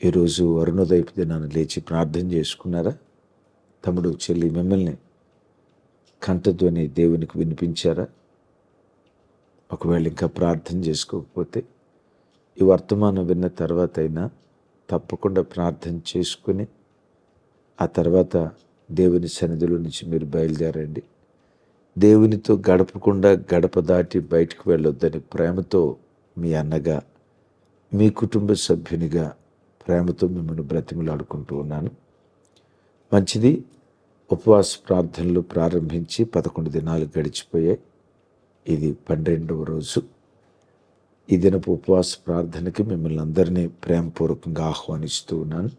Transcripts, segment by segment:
ఈరోజు అరుణోదయపు దినాన్ని లేచి ప్రార్థన చేసుకున్నారా? తమ్ముడు చెల్లి మిమ్మల్ని కంఠధ్వని దేవునికి వినిపించారా? ఒకవేళ ఇంకా ప్రార్థన చేసుకోకపోతే ఈ వర్తమానం విన్న తర్వాత అయినా తప్పకుండా ప్రార్థన చేసుకుని ఆ తర్వాత దేవుని సన్నిధిలో నుంచి మీరు బయలుదేరండి. దేవునితో గడపకుండా గడప దాటి బయటకు వెళ్ళొద్దని ప్రేమతో మీ అన్నగా మీ కుటుంబ సభ్యునిగా ప్రేమతో మిమ్మల్ని బ్రతిమలాడుకుంటూ ఉన్నాను. మంచిది ఉపవాస ప్రార్థనలు ప్రారంభించి పదకొండు దినాలు గడిచిపోయాయి. ఇది పన్నెండవ రోజు. ఈ దినపు ఉపవాస ప్రార్థనకి మిమ్మల్ని అందరినీ ప్రేమపూర్వకంగా ఆహ్వానిస్తూ ఉన్నాను.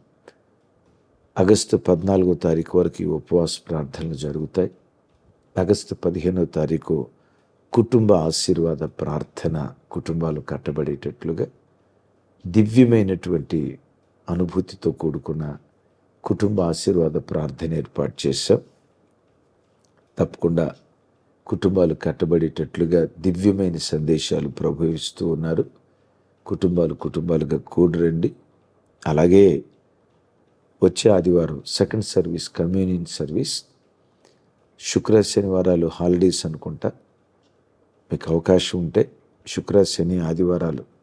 ఆగస్టు పద్నాలుగో తారీఖు వరకు ఈ ఉపవాస ప్రార్థనలు జరుగుతాయి. ఆగస్టు పదిహేనో తారీఖు కుటుంబ ఆశీర్వాద ప్రార్థన కుటుంబాలు కట్టబడేటట్లుగా దివ్యమైనటువంటి అనుభూతితో కూడుకున్న కుటుంబ ఆశీర్వాద ప్రార్థన ఏర్పాటు చేశాం. తప్పకుండా కుటుంబాలు కట్టబడేటట్లుగా దివ్యమైన సందేశాలు ప్రభవిస్తూ ఉన్నారు. కుటుంబాలు కుటుంబాలుగా కూడరండి. అలాగే వచ్చే ఆదివారం సెకండ్ సర్వీస్ కమ్యూనియన్ సర్వీస్. శుక్ర శనివారాలు హాలిడేస్ అనుకుంటా. మీకు అవకాశం ఉంటే శుక్ర శని ఆదివారాలు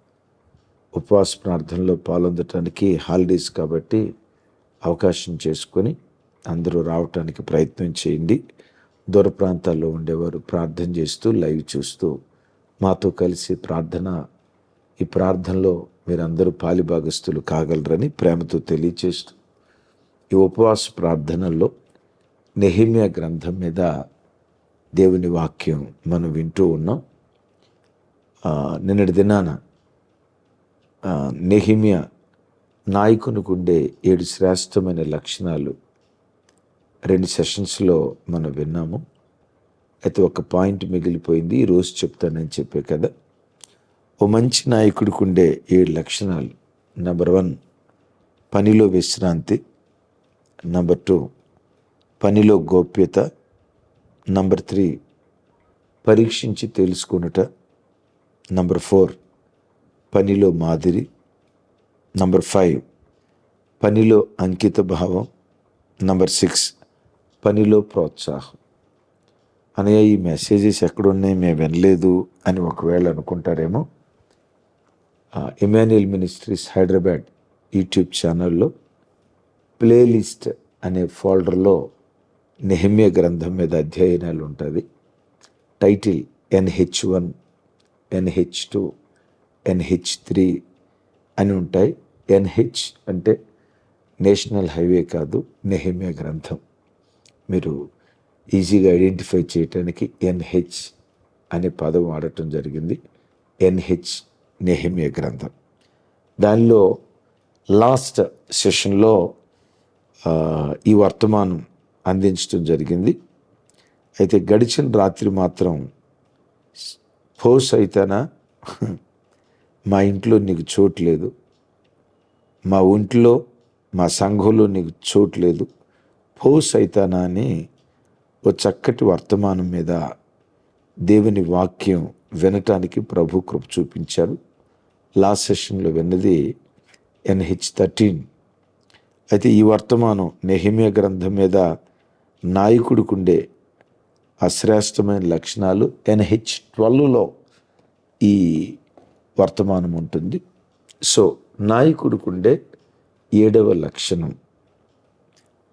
ఉపవాస ప్రార్థనలో పాల్గొనడానికి హాలిడేస్ కాబట్టి అవకాశం చేసుకొని అందరూ రావటానికి ప్రయత్నం చేయండి. దూర ప్రాంతాల్లో ఉండేవారు ప్రార్థన చేస్తూ లైవ్ చూస్తూ మాతో కలిసి ప్రార్థన ఈ ప్రార్థనలో మీరందరూ పాలిభాగస్తులు కాగలరని ప్రేమతో తెలియచేస్తూ ఈ ఉపవాస ప్రార్థనల్లో నెహిమియా గ్రంథం మీద దేవుని వాక్యం మనం వింటూ ఉన్నాం. నిన్నటి దినాన నెహిమియా నాయకునికి ఉండే ఏడు శ్రేష్టమైన లక్షణాలు రెండు సెషన్స్లో మనం విన్నాము. అయితే ఒక పాయింట్ మిగిలిపోయింది. ఈరోజు చెప్తానని చెప్పే కదా. ఓ మంచి నాయకుడికి ఉండే ఏడు లక్షణాలు. నెంబర్ వన్ పనిలో విశ్రాంతి. నెంబర్ టూ పనిలో గోప్యత. నంబర్ త్రీ పరీక్షించి తెలుసుకునుట. నంబర్ ఫోర్ పనిలో మాదిరి. నంబర్ ఫైవ్ పనిలో అంకిత భావం. నంబర్ సిక్స్ పనిలో ప్రోత్సాహం. అనయ్య ఈ మెసేజెస్ ఎక్కడున్నాయి? మేము వినలేదు అని ఒకవేళ అనుకుంటారేమో. ఇమాన్యుయల్ మినిస్ట్రీస్ హైదరాబాద్ యూట్యూబ్ ఛానల్లో ప్లేలిస్ట్ అనే ఫోల్డర్లో నెహమ్య గ్రంథం మీద అధ్యయనాలు ఉంటుంది. Title NH one NH two NH three అని ఉంటాయి. ఎన్హెచ్ అంటే నేషనల్ హైవే కాదు నెహిమే గ్రంథం. మీరు ఈజీగా ఐడెంటిఫై చేయటానికి ఎన్హెచ్ అనే పదం వాడటం జరిగింది. ఎన్హెచ్ నెహిమే గ్రంథం. దానిలో లాస్ట్ సెషన్లో ఈ వర్తమానం అందించడం జరిగింది. అయితే గడిచిన రాత్రి మాత్రం ఫోర్స్ అయితేనా? మా ఇంట్లో నీకు చోటు లేదు. మా ఒంట్లో మా సంఘంలో నీకు చోటు లేదు. పో సైతానా అని ఓ చక్కటి వర్తమానం మీద దేవుని వాక్యం వినటానికి ప్రభు కృప చూపించారు. లాస్ట్ సెషన్లో విన్నది ఎన్హెచ్ థర్టీన్. అయితే ఈ వర్తమానం నెహిమియ గ్రంథం మీద నాయకుడికుండే అశ్రేష్టమైన లక్షణాలు ఎన్హెచ్ ట్వెల్వ్లో ఈ వర్తమానం ఉంటుంది. సో నాయకుడికుండే ఏడవ లక్షణం.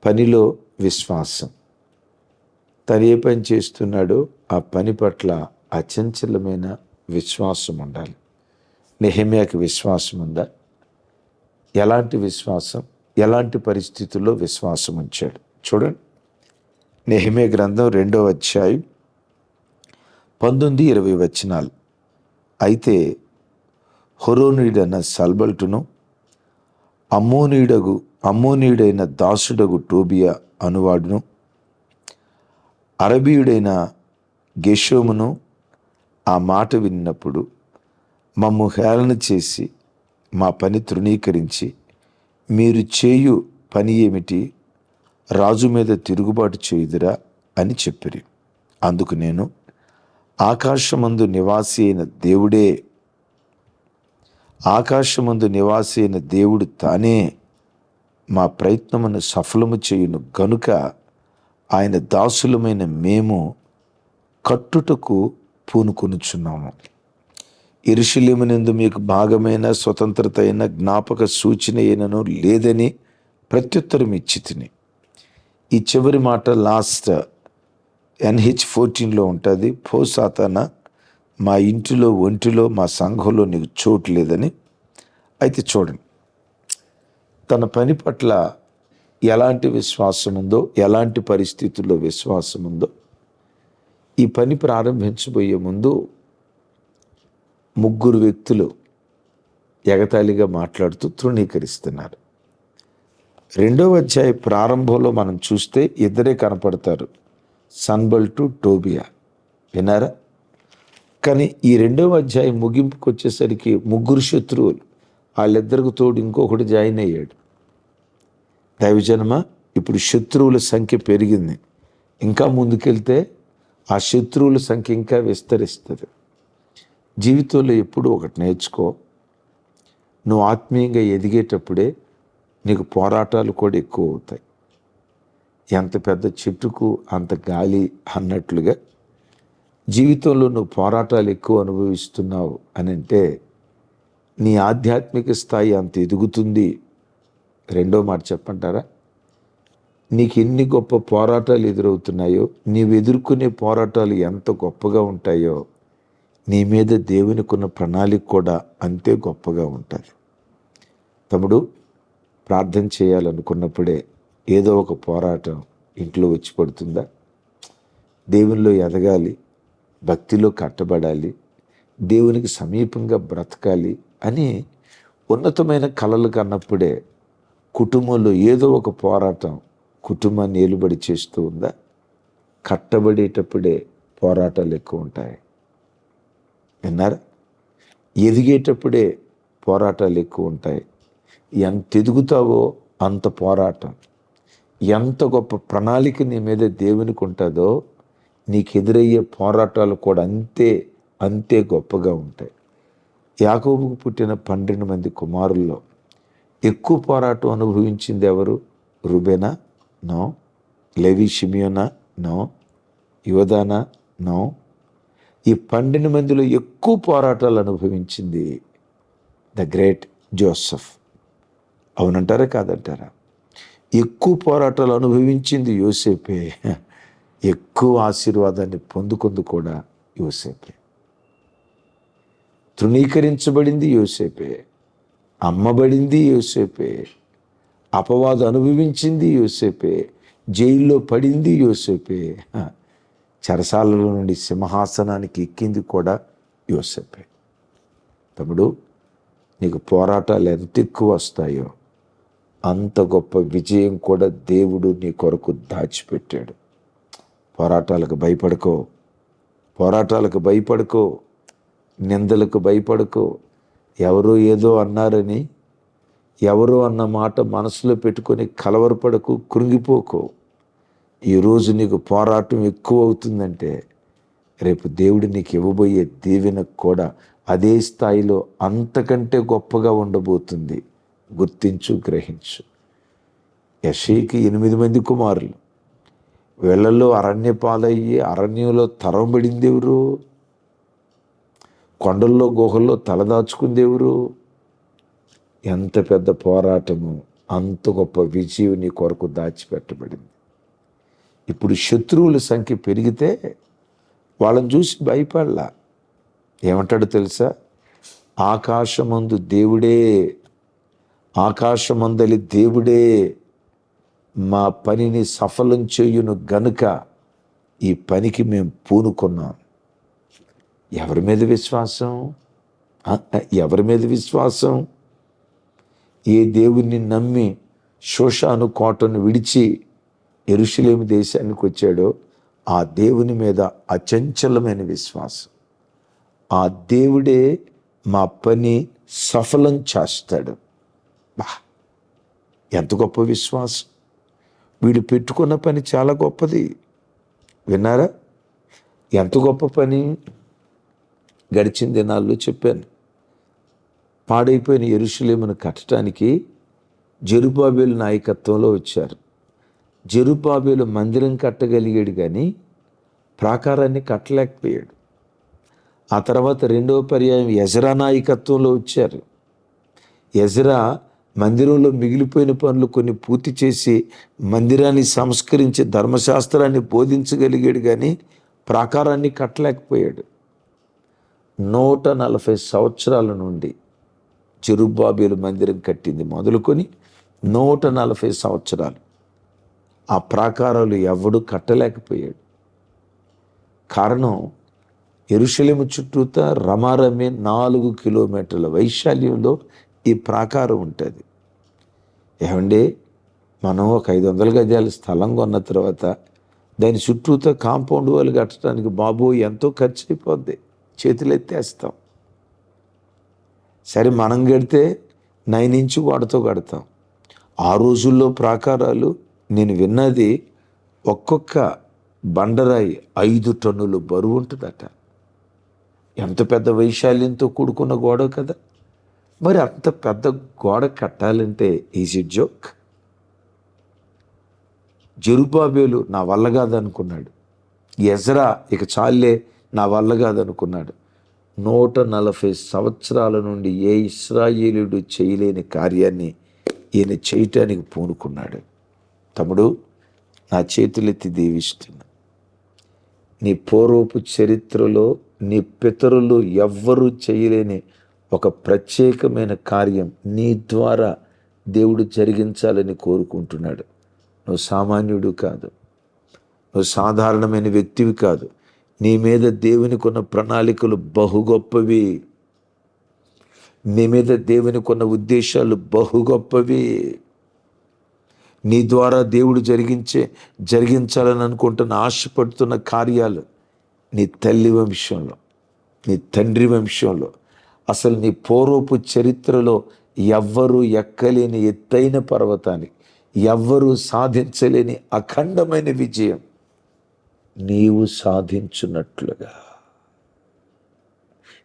పనిలో విశ్వాసం. తను ఏ పని చేస్తున్నాడో ఆ పని పట్ల అచంచలమైన విశ్వాసం ఉండాలి. నెహమ్యాకి విశ్వాసం ఉందా? ఎలాంటి విశ్వాసం? ఎలాంటి పరిస్థితుల్లో విశ్వాసం ఉంచాడు? చూడండి. నెహమే గ్రంథం రెండవ అధ్యాయం పంతొమ్మిది ఇరవై వచనాలు. అయితే హొరోనీడన్న సల్బల్టును అమ్మోనీయుడగు అమ్మోనీయుడైన దాసుడగు టోబియా అనువాడును అరబీయుడైన గెషోమును ఆ మాట విన్నప్పుడు మమ్ము హేళన చేసి మా పని తృణీకరించి మీరు చేయు పని ఏమిటి? రాజు మీద తిరుగుబాటు చేయుదురా అని చెప్పిరి. అందుకు నేను ఆకాశమందు నివాసి అయిన దేవుడే ఆకాశమందు నివాసి అయిన దేవుడు తానే మా ప్రయత్నమును సఫలము చేయును గనుక ఆయన దాసులమైన మేము కట్టుటకు పూనుకొనుచున్నాము. ఇరుషులేమునందు మీకు భాగమైన స్వతంత్రత అయిన జ్ఞాపక సూచన అయినను లేదని ప్రత్యుత్తరం ఇచ్చి తిని ఈ చివరి మాట లాస్ట్ ఎన్హెచ్ ఫోర్టీన్లో ఉంటుంది. పో సాతాన మా ఇంటిలో ఒంటిలో మా సంఘంలో నీకు చోటు లేదని అయితే చూడండి. తన పని పట్ల ఎలాంటి విశ్వాసం ఉందో ఎలాంటి పరిస్థితుల్లో విశ్వాసం ఉందో ఈ పని ప్రారంభించబోయే ముందు ముగ్గురు వ్యక్తులు ఎగతాళిగా మాట్లాడుతూ తృణీకరిస్తున్నారు. రెండవ అధ్యాయ ప్రారంభంలో మనం చూస్తే ఇద్దరే కనపడతారు. సన్బల్ టు టోబియా. వినారా కానీ ఈ రెండవ అధ్యాయం ముగింపుకు వచ్చేసరికి ముగ్గురు శత్రువులు. వాళ్ళిద్దరికి తోడు ఇంకొకటి జాయిన్ అయ్యాడు. దైవజన్మ ఇప్పుడు శత్రువుల సంఖ్య పెరిగింది. ఇంకా ముందుకెళ్తే ఆ శత్రువుల సంఖ్య ఇంకా విస్తరిస్తుంది. జీవితంలో ఎప్పుడు ఒకటి నేర్చుకో. నువ్వు ఆత్మీయంగా ఎదిగేటప్పుడే నీకు పోరాటాలు కూడా ఎక్కువ అవుతాయి. ఎంత పెద్ద చెట్టుకు అంత గాలి అన్నట్లుగా జీవితంలో నువ్వు పోరాటాలు ఎక్కువ అనుభవిస్తున్నావు అని అంటే నీ ఆధ్యాత్మిక స్థాయి అంత ఎదుగుతుంది. రెండో మాట చెప్పంటారా? నీకు ఎన్ని గొప్ప పోరాటాలు ఎదురవుతున్నాయో నీవు ఎదుర్కొనే పోరాటాలు ఎంత గొప్పగా ఉంటాయో నీ మీద దేవునికున్న ప్రణాళిక కూడా అంతే గొప్పగా ఉంటుంది. తమ్ముడు ప్రార్థన చేయాలనుకున్నప్పుడే ఏదో ఒక పోరాటం ఇంట్లో వచ్చి పడుతుందా? దేవునిలో ఎదగాలి భక్తిలో కట్టబడాలి దేవునికి సమీపంగా బ్రతకాలి అని ఉన్నతమైన కళలు కన్నప్పుడే కుటుంబంలో ఏదో ఒక పోరాటం కుటుంబాన్ని ఏలుబడి చేస్తూ ఉందా? కట్టబడేటప్పుడే పోరాటాలు ఎక్కువ ఉంటాయి. విన్నారా? ఎదిగేటప్పుడే పోరాటాలు ఎక్కువ ఉంటాయి. ఎంత ఎదుగుతావో అంత పోరాటం. ఎంత గొప్ప ప్రణాళిక నీ మీద దేవునికి ఉంటుందో నీకు ఎదురయ్యే పోరాటాలు కూడా అంతే అంతే గొప్పగా ఉంటాయి. యాకోబుకు పుట్టిన పన్నెండు మంది కుమారుల్లో ఎక్కువ పోరాటం అనుభవించింది ఎవరు? రుబెనా? నో. లెవి షిమియోనా? నో. యువదానా నో. ఈ పన్నెండు మందిలో ఎక్కువ పోరాటాలు అనుభవించింది ద గ్రేట్ జోసఫ్. అవునంటారా? కాదంటారా? ఎక్కువ పోరాటాలు అనుభవించింది యోసేపే. ఎక్కువ ఆశీర్వాదాన్ని పొందుకుంది కూడా యోసేపే. తృణీకరించబడింది యోసేపే అమ్మబడింది యోసేపే అపవాదం అనుభవించింది యోసేపే జైల్లో పడింది యోసేపే. చరసాలలో చెరసాలలో నుండి సింహాసనానికి ఎక్కింది కూడా యోసేపే. తమ్ముడు నీకు పోరాటాలు ఎంత ఎక్కువ వస్తాయో అంత గొప్ప విజయం కూడా దేవుడు నీ కొరకు దాచిపెట్టాడు. పోరాటాలకు భయపడుకో. పోరాటాలకు భయపడుకో. నిందలకు భయపడుకో. ఎవరో ఏదో అన్నారని ఎవరు అన్న మాట మనసులో పెట్టుకొని కలవరపడకు కృంగిపోకు. ఈరోజు నీకు పోరాటం ఎక్కువ అవుతుందంటే రేపు దేవుడు నీకు ఇవ్వబోయే దీవెనకు కూడా అదే స్థాయిలో అంతకంటే గొప్పగా ఉండబోతుంది. గుర్తించు గ్రహించు. యషీకి ఎనిమిది మంది కుమారులు. వీళ్ళల్లో అరణ్య పాలయ్యి అరణ్యంలో తరవబడింది ఎవరు? కొండల్లో గుహల్లో తలదాచుకుంది ఎవరు? ఎంత పెద్ద పోరాటము అంత గొప్ప విజయం నీ కొరకు దాచిపెట్టబడింది. ఇప్పుడు శత్రువుల సంఖ్య పెరిగితే వాళ్ళని చూసి భయపడలా. ఏమంటాడు తెలుసా? ఆకాశమందు దేవుడే ఆకాశమందలి దేవుడే మా పనిని సఫలం చేయును గనుక ఈ పనికి మేము పూనుకున్నాం. ఎవరి మీద విశ్వాసం? ఎవరి మీద విశ్వాసం? ఏ దేవుణ్ణి నమ్మి శోషాను కోటను విడిచి ఎరుషులేమి దేశానికి వచ్చాడో ఆ దేవుని మీద అచంచలమైన విశ్వాసం. ఆ దేవుడే మా పని సఫలం చేస్తాడు. బా ఎంత గొప్ప విశ్వాసం! వీడు పెట్టుకున్న పని చాలా గొప్పది. విన్నారా? ఎంత గొప్ప పని? గడిచిన దినాల్లో చెప్పాను. పాడైపోయిన ఎరుషులేమును కట్టడానికి జరుబాబేలు నాయకత్వంలో వచ్చారు. జరుబాబేలు మందిరం కట్టగలిగాడు కానీ ప్రాకారాన్ని కట్టలేకపోయాడు. ఆ తర్వాత రెండవ పర్యాయం ఎజరా నాయకత్వంలో వచ్చారు. ఎజరా మందిరంలో మిగిలిపోయిన పనులు కొన్ని పూర్తి చేసి మందిరాన్ని సంస్కరించి ధర్మశాస్త్రాన్ని బోధించగలిగాడు కానీ ప్రాకారాన్ని కట్టలేకపోయాడు. నూట నలభై సంవత్సరాల నుండి చెరుబాబేలు మందిరం కట్టింది మొదలుకొని నూట నలభై సంవత్సరాలు. ఆ ప్రాకారాలు ఎవడు కట్టలేకపోయాడు. కారణం ఎరుషలేము చుట్టూత రమారమే నాలుగు కిలోమీటర్ల వైశాల్యంలో ఈ ప్రాకారం ఉంటుంది. ఏమండి? మనం ఒక ఐదు వందల గజాల స్థలం కొన్న తర్వాత దాని చుట్టూతో కాంపౌండ్ వాళ్ళు కట్టడానికి బాబు ఎంతో ఖర్చు అయిపోద్ది చేతులు ఎత్తేస్తాం. సరే మనం కడితే నైన్ ఇంచు వాడితో కడతాం. ఆ రోజుల్లో ప్రాకారాలు నేను విన్నది ఒక్కొక్క బండరాయి ఐదు టన్నులు బరువు ఉంటుందట. ఎంత పెద్ద వైశాల్యంతో కూడుకున్న గోడ కదా. మరి అంత పెద్ద గోడ కట్టాలంటే ఈజ్ ఇట్ జోక్. జరుబాబేలు నా వల్ల కాదనుకున్నాడు. ఎజరా ఇక చాలే నా వల్ల కాదనుకున్నాడు. నూట నలభై సంవత్సరాల నుండి ఏ ఇస్రాయేలుడు చేయలేని కార్యాన్ని ఈయన చేయటానికి పూనుకున్నాడు. తమ్ముడు నా చేతులెత్తి దీవిస్తున్నా. నీ పూర్వపు చరిత్రలో నీ పితరులు ఎవ్వరూ చేయలేని ఒక ప్రత్యేకమైన కార్యం నీ ద్వారా దేవుడు జరిగించాలని కోరుకుంటున్నాడు. నువ్వు సామాన్యుడు కాదు. నువ్వు సాధారణమైన వ్యక్తివి కాదు. నీ మీద దేవునికి ఉన్న ప్రణాళికలు బహు గొప్పవి. నీ మీద దేవునికి ఉన్న ఉద్దేశాలు బహు గొప్పవి. నీ ద్వారా దేవుడు జరిగించే జరిగించాలని అనుకుంటున్న ఆశపడుతున్న కార్యాలు నీ తల్లి వంశంలో నీ తండ్రి వంశంలో అసలు నీ పూర్వపు చరిత్రలో ఎవ్వరూ ఎక్కలేని ఎత్తైన పర్వతాన్ని ఎవ్వరూ సాధించలేని అఖండమైన విజయం నీవు సాధించున్నట్లుగా.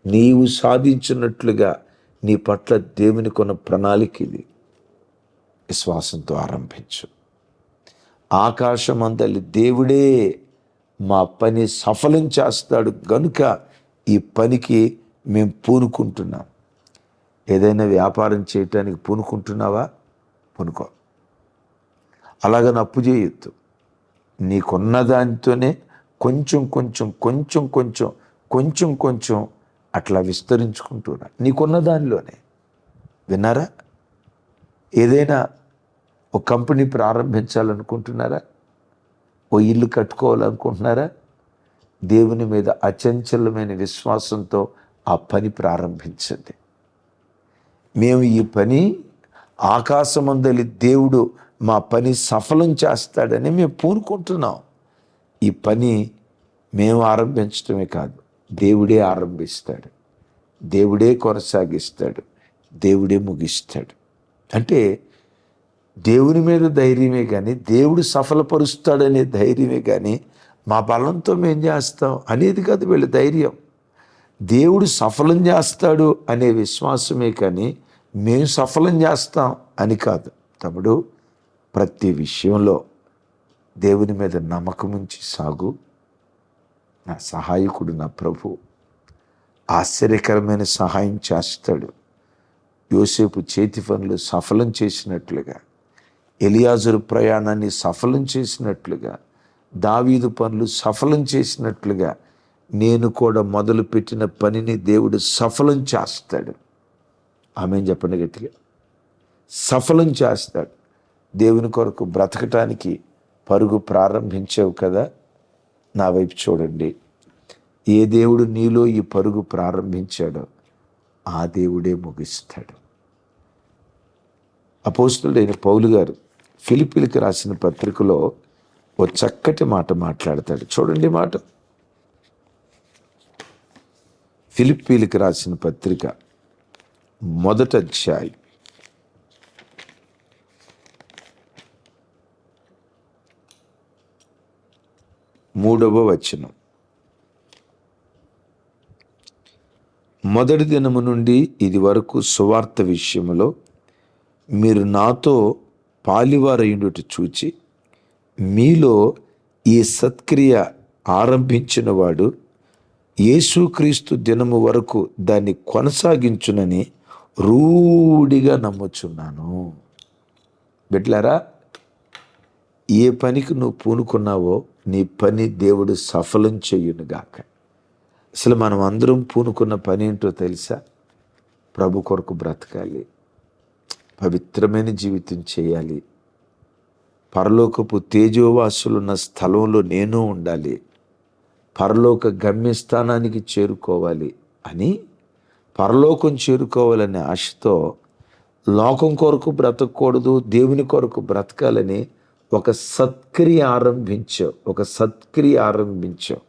నీవు సాధించినట్లుగా నీ పట్ల దేవుని కొన్న ప్రణాళిక ఇది విశ్వాసంతో ఆరంభించు. ఆకాశమందలి దేవుడే మా పని సఫలం చేస్తాడు. గనుక ఈ పనికి మేము పూనుకుంటున్నాం. ఏదైనా వ్యాపారం చేయటానికి పూనుకుంటున్నావా? పూనుకో. అలాగని అప్పు చేయొద్దు. నీకున్న దానితోనే కొంచెం కొంచెం కొంచెం కొంచెం కొంచెం కొంచెం అట్లా విస్తరించుకుంటున్నా నీకున్న దానిలోనే. విన్నారా? ఏదైనా ఒక కంపెనీ ప్రారంభించాలనుకుంటున్నారా? ఓ ఇల్లు కట్టుకోవాలనుకుంటున్నారా? దేవుని మీద అచంచలమైన విశ్వాసంతో ఆ పని ప్రారంభించండి మేము ఈ పని ఆకాశమందలి దేవుడు మా పని సఫలం చేస్తాడని మేము పూనుకుంటున్నాం. ఈ పని మేము ఆరంభించడమే కాదు దేవుడే ఆరంభిస్తాడు దేవుడే కొనసాగిస్తాడు దేవుడే ముగిస్తాడు. అంటే దేవుని మీద ధైర్యమే కానీ దేవుడు సఫలపరుస్తాడనే ధైర్యమే కానీ మా బలంతో మేం చేస్తాం అనేది కాదు వీళ్ళ ధైర్యం. దేవుడు సఫలం చేస్తాడు అనే విశ్వాసమే కానీ మేము సఫలం చేస్తాం అని కాదు. తమ్ముడు ప్రతి విషయంలో దేవుని మీద నమ్మకం ఉంచి సాగు. నా సహాయకుడు నా ప్రభు ఆశ్చర్యకరమైన సహాయం చేస్తాడు. యోసేపు చేతి పనులు సఫలం చేసినట్లుగా ఎలియాజరు ప్రయాణాన్ని సఫలం చేసినట్లుగా దావీదు పనులు సఫలం చేసినట్లుగా నేను కూడా మొదలుపెట్టిన పనిని దేవుడు సఫలం చేస్తాడు. ఆమె చెప్పండి గట్టిగా? సఫలం చేస్తాడు. దేవుని కొరకు బ్రతకటానికి పరుగు ప్రారంభించావు కదా? నా వైపు చూడండి. ఏ దేవుడు నీలో ఈ పరుగు ప్రారంభించాడో ఆ దేవుడే ముగిస్తాడు. అపోస్తుడైన పౌలు గారు ఫిలిపిలికి రాసిన పత్రికలో ఓ చక్కటి మాట మాట్లాడతాడు. చూడండి మాట. ఫిలిప్పీలకు రాసిన పత్రిక మొదట అధ్యాయం. మూడవ వచనం. మొదటి దినము నుండి ఇది వరకు సువార్త విషయంలో మీరు నాతో పాలివారయుండుట చూచి మీలో ఈ సత్క్రియ ఆరంభించినవాడు యేసుక్రీస్తు దినము వరకు దాన్ని కొనసాగించునని రూఢిగా నమ్ముచున్నాను. బిడ్లారా ఏ పనికి నువ్వు పూనుకున్నావో నీ పని దేవుడు సఫలం చెయ్యునుగాక అసలు మనం అందరం పూనుకున్న పని ఏంటో తెలుసా? ప్రభు కొరకు బ్రతకాలి. పవిత్రమైన జీవితం చేయాలి. పరలోకపు తేజోవాసులున్న స్థలంలో నేను ఉండాలి. పరలోక గమ్యస్థానానికి చేరుకోవాలి అని పరలోకం చేరుకోవాలనే ఆశతో లోకం కొరకు బ్రతకూడదు దేవుని కొరకు బ్రతకాలని ఒక సత్క్రియ ఆరంభించావు ఒక సత్క్రియ ఆరంభించావు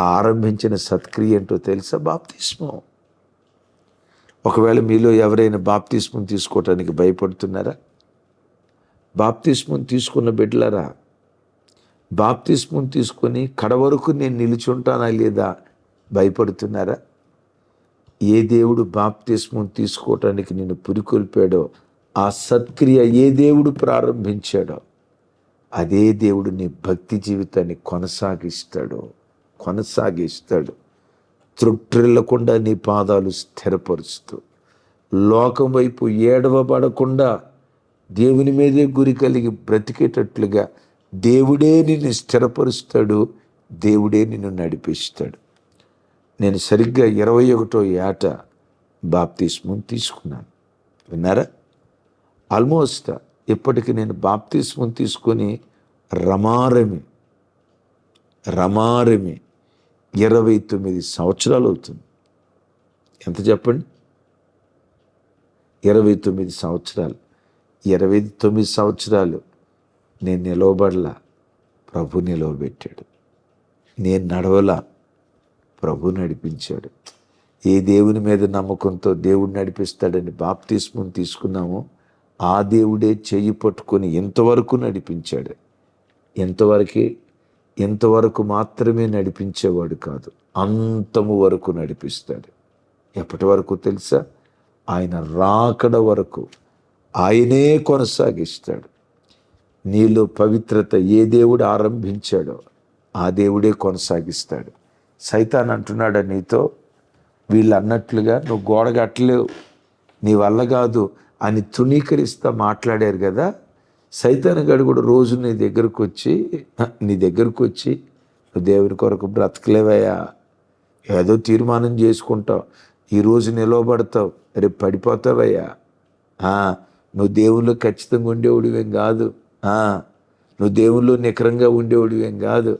ఆ ఆరంభించిన సత్క్రియ ఏంటో తెలుసా? బాప్తిస్మం. ఒకవేళ మీలో ఎవరైనా బాప్తిస్మం తీసుకోవటానికి భయపడుతున్నారా? బాప్తిస్మం తీసుకున్న బిడ్డలారా బాప్తిస్మం తీసుకొని కడ వరకు నేను నిలుచుంటానా లేదా భయపడుతున్నారా? ఏ దేవుడు బాప్తిస్మం తీసుకోవటానికి నేను పురికొల్పాడో ఆ సత్క్రియ ఏ దేవుడు ప్రారంభించాడో అదే దేవుడు నీ భక్తి జీవితాన్ని కొనసాగిస్తాడు కొనసాగిస్తాడు. త్రుట్రిల్లకుండా నీ పాదాలు స్థిరపరుస్తూ లోకం వైపు ఏడవబడకుండా దేవుని మీదే గురి కలిగి బ్రతికేటట్లుగా దేవుడే నిన్ను స్థిరపరుస్తాడు దేవుడే నిన్ను నడిపిస్తాడు. నేను సరిగ్గా ఇరవై ఒకటో ఏట బాప్తిస్మం తీసుకున్నాను. విన్నారా? ఆల్మోస్ట్ ఇప్పటికి నేను బాప్తిస్మం తీసుకొని రమారమి రమారమి ఇరవై తొమ్మిది సంవత్సరాలు అవుతుంది. ఎంత చెప్పండి? ఇరవై తొమ్మిది సంవత్సరాలు. ఇరవై తొమ్మిది సంవత్సరాలు. నేను నిలవబడలా ప్రభు నిలవబెట్టాడు. నేను నడవలా ప్రభు నడిపించాడు. ఏ దేవుని మీద నమ్మకంతో దేవుడు నడిపిస్తాడని బాప్తిస్ముని తీసుకున్నామో ఆ దేవుడే చేయి పట్టుకొని ఎంతవరకు నడిపించాడు? ఎంతవరకే? ఎంతవరకు మాత్రమే నడిపించేవాడు కాదు. అంతము వరకు నడిపిస్తాడు. ఎప్పటి వరకు తెలుసా? ఆయన రాకడ వరకు ఆయనే కొనసాగిస్తాడు. నీలో పవిత్రత ఏ దేవుడు ఆరంభించాడో ఆ దేవుడే కొనసాగిస్తాడు. సైతాన్ అంటున్నాడా నీతో? వీళ్ళు అన్నట్లుగా నువ్వు గోడగట్టలేవు. నీ వల్ల కాదు అని తృణీకరిస్తా మాట్లాడారు కదా? సైతాన్ గడు కూడా రోజు నీ దగ్గరకు వచ్చి నీ దగ్గరకు వచ్చి నువ్వు దేవుని కొరకు బ్రతకలేవయ్యా. ఏదో తీర్మానం చేసుకుంటావు. ఈరోజు నిలవబడతావు. రేపు పడిపోతావయ్యా. నువ్వు దేవుళ్ళు ఖచ్చితంగా ఉండేవుడివేం కాదు. నువ్వు దేవుళ్ళు నికరంగా ఉండేవాడివేం కాదు.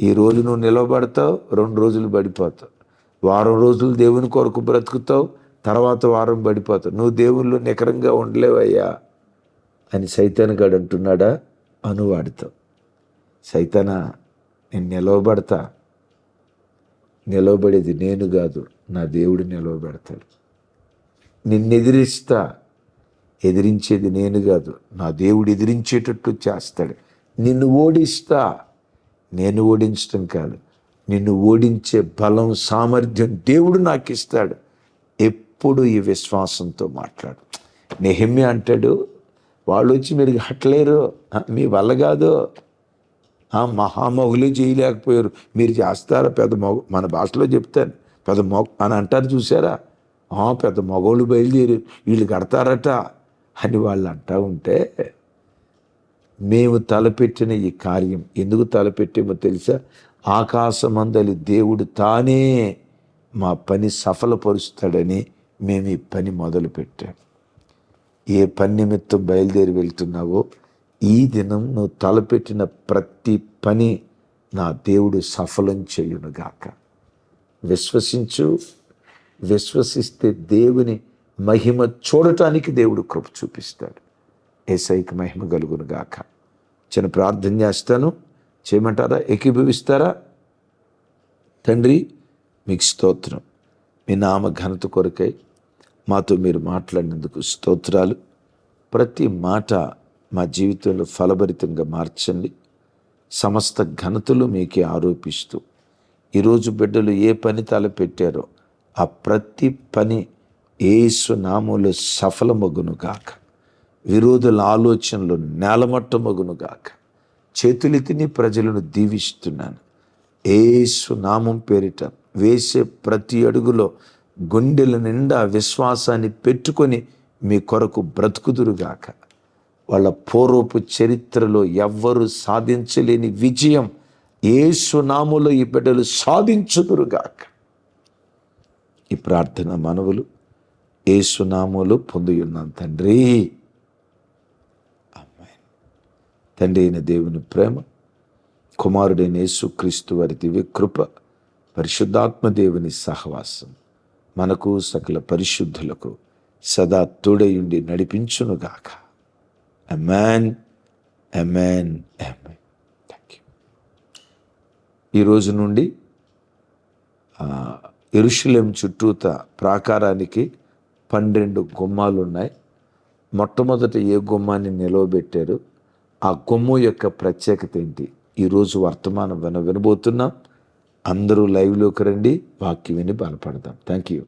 ఈ రోజు నువ్వు నిలబడతావు రెండు రోజులు పడిపోతావు. వారం రోజులు దేవుని కొరకు బ్రతుకుతావు తర్వాత వారం పడిపోతావు. నువ్వు దేవుళ్ళు నికరంగా ఉండలేవయ్యా అని సైతానగాడు అంటున్నాడా? అనువాడుతావు. సైతానా నేను నిలవబడతా. నిలవబడేది నేను కాదు నా దేవుడు నిలవబెడతాడు. నిన్ను ఎదిరిస్తా. ఎదిరించేది నేను కాదు. నా దేవుడు ఎదిరించేటట్టు చేస్తాడు. నిన్ను ఓడిస్తా. నేను ఓడించటం కాదు. నిన్ను ఓడించే బలం సామర్థ్యం దేవుడు నాకు ఇస్తాడు ఎప్పుడు ఈ విశ్వాసంతో మాట్లాడు. నెహిమ్య అంటాడు వాళ్ళు వచ్చి మీరు కట్టలేరు మీ వల్ల కాదు. ఆ చేయలేకపోయారు. మీరు చేస్తారా? పెద్ద మొగ మన భాషలో చెప్తాను. పెద్ద మొగ అని అంటారు చూసారా? ఆ, పెద్ద మగోళ్ళు బయలుదేరి వీళ్ళు కడతారట. అని వాళ్ళు అంటూ ఉంటే మేము తలపెట్టిన ఈ కార్యం ఎందుకు తలపెట్టామో తెలుసా? ఆకాశమందలి దేవుడు తానే మా పని సఫలపరుస్తాడని మేము ఈ పని మొదలుపెట్టాం ఏ పని నిమిత్తం బయలుదేరి వెళ్తున్నావో ఈ దినం నువ్వు తలపెట్టిన ప్రతి పని నా దేవుడు సఫలం చేయునుగాక. విశ్వసించు విశ్వసిస్తే దేవుని మహిమ చూడటానికి దేవుడు కృప చూపిస్తాడు. ఏసైకి మహిమ కలుగును గాక. చిన్న ప్రార్థన చేస్తాను. చేయమంటారా? ఏకీభవిస్తారా? తండ్రి మీకు స్తోత్రం. మీ నామ ఘనత కొరకై మాతో మీరు మాట్లాడినందుకు స్తోత్రాలు. ప్రతి మాట మా జీవితంలో ఫలభరితంగా మార్చండి. సమస్త ఘనతలు మీకే ఆరోపిస్తూ ఈరోజు బిడ్డలు ఏ పని తలపెట్టారో ఆ ప్రతి పని ఏసు నామములు సఫలమగును గాక. విరోధుల ఆలోచనలు నేలమట్టమగును గాక చేతులెత్తిని ప్రజలను దీవిస్తున్నాను. ఏసు నామం పేరిట వేసే ప్రతి అడుగులో గుండెల నిండా విశ్వాసాన్ని పెట్టుకొని మీ కొరకు బ్రతుకుదురుగాక. వాళ్ళ పూర్వపు చరిత్రలో ఎవ్వరు సాధించలేని విజయం ఏసు నాములో ఈ బిడ్డలు సాధించుదురుగాక. ఈ ప్రార్థన మనవులు ఏసునామములో పొంది ఉన్నాం తండ్రి. అమ్మాయి తండ్రి అయిన దేవుని ప్రేమ కుమారుడైన యేసుక్రీస్తు వారి దివ్య కృప పరిశుద్ధాత్మ దేవుని సహవాసం మనకు సకల పరిశుద్ధులకు సదా తోడయుండి నడిపించునుగాక. అమ్యాన్ అమ్యాన్ అమ్మాన్ థ్యాంక్ యూ ఈరోజు నుండి ఎరుషులేం చుట్టూత ప్రాకారానికి పన్నెండు గుమ్మాలు ఉన్నాయి. మొట్టమొదట ఏ గుమ్మాన్ని నిలవబెట్టారు? ఆ గుమ్మం యొక్క ప్రత్యేకత ఏంటి? ఈరోజు వర్తమానం విన వినబోతున్నాం. అందరూ లైవ్లోకి రండి వాక్యం విని బలపడదాం. Thank you